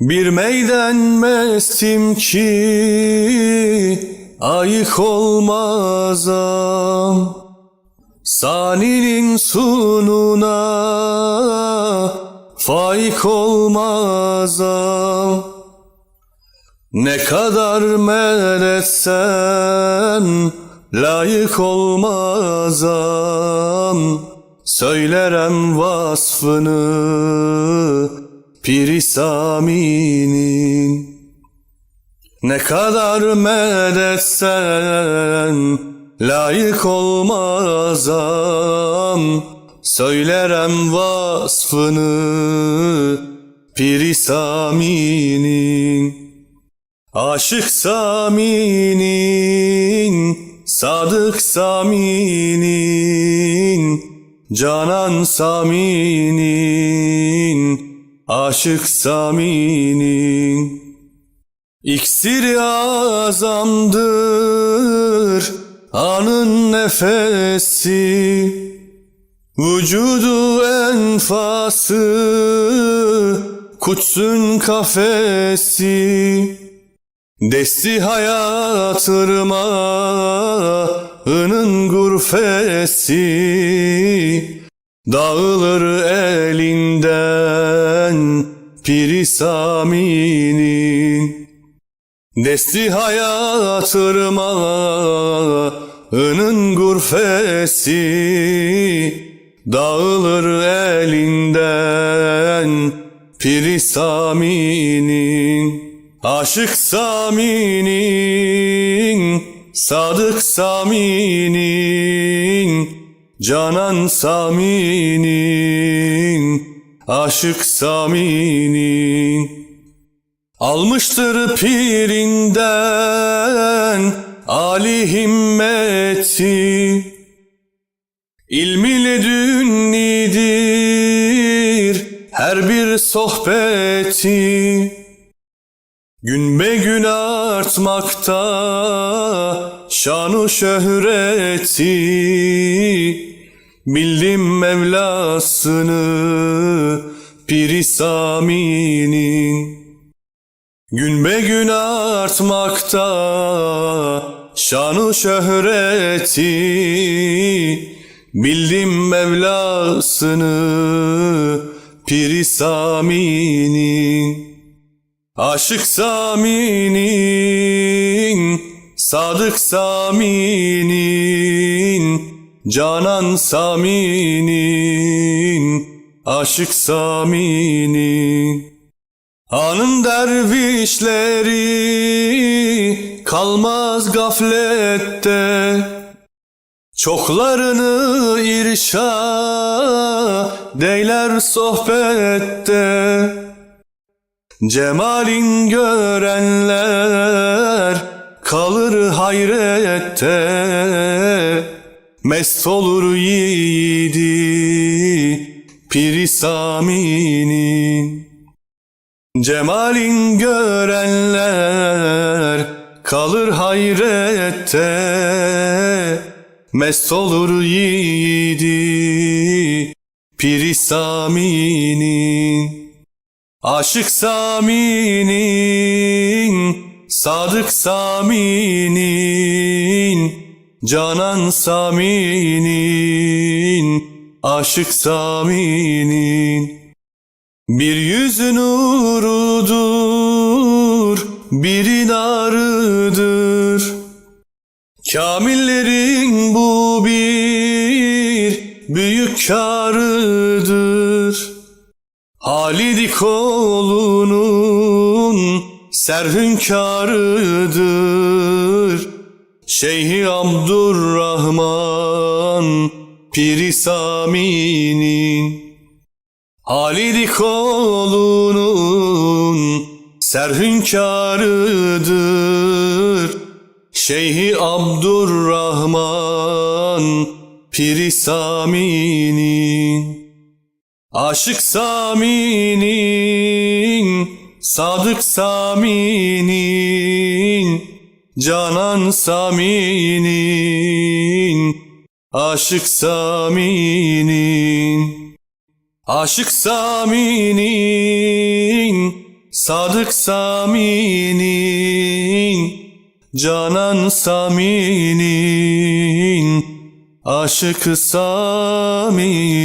Bir meyden mestim ki ayık olmazam Saninin sununa faik olmazam Ne kadar meretsen layık olmazam Söylerem vasfını Piri Sami'nin. Ne kadar medetsen layık olmazam Söylerem vasfını Piri Sami'nin. Aşık Sami'nin Sadık Sami'nin Canan Sami'nin Aşık Sami'nin İksiri azamdır Anın nefesi. Vücudu enfası Kutsun kafesi. Desti hayatırma ının gurfesi. Dağılır elinden Piri Sami'nin Desti hayatırma ının gurfesi Dağılır elinden Piri Sami'nin Aşık Sami'nin Sadık Sami'nin Canan Sami'nin Aşık Sami'nin Almıştır pirinden Ali himmeti. İlmiyle dünnidir her bir sohbeti. Gün be gün artmakta şanu şöhreti Bildim Mevlasını Piri Sami'nin Gün be gün artmakta şanu şöhreti. Bildim Mevlasını Piri Sami'nin Aşık Sami'nin Sadık Sami'nin Canan Sami'nin Aşık Sami'nin. Anın dervişleri kalmaz gaflette. Çoklarını irşa deyler sohbette. Cemalin görenler kalır hayrette Mest olur yiğidi Piri Sami'nin Cemalin görenler kalır hayrette. Mest olur yiğidi Piri Sami'nin Aşık Sami'nin Sadık Sami'nin Canan Sami'nin Aşık Sami'nin bir yüzü nurudur, biri narıdır. Kamillerin bu bir büyük karıdır. Halid kolunun serhünkârıdır. Şeyhi Abdurrahman Piri Sami'nin Halid kolunun serhünkârıdır. Şeyhi Abdurrahman Piri Sami'nin Aşık Sami'nin Sadık Sami'nin Canan Sami'nin Aşık Sami'nin. Aşık Sami'nin Sadık Sami'nin. Canan Sami'nin Aşık Sami'nin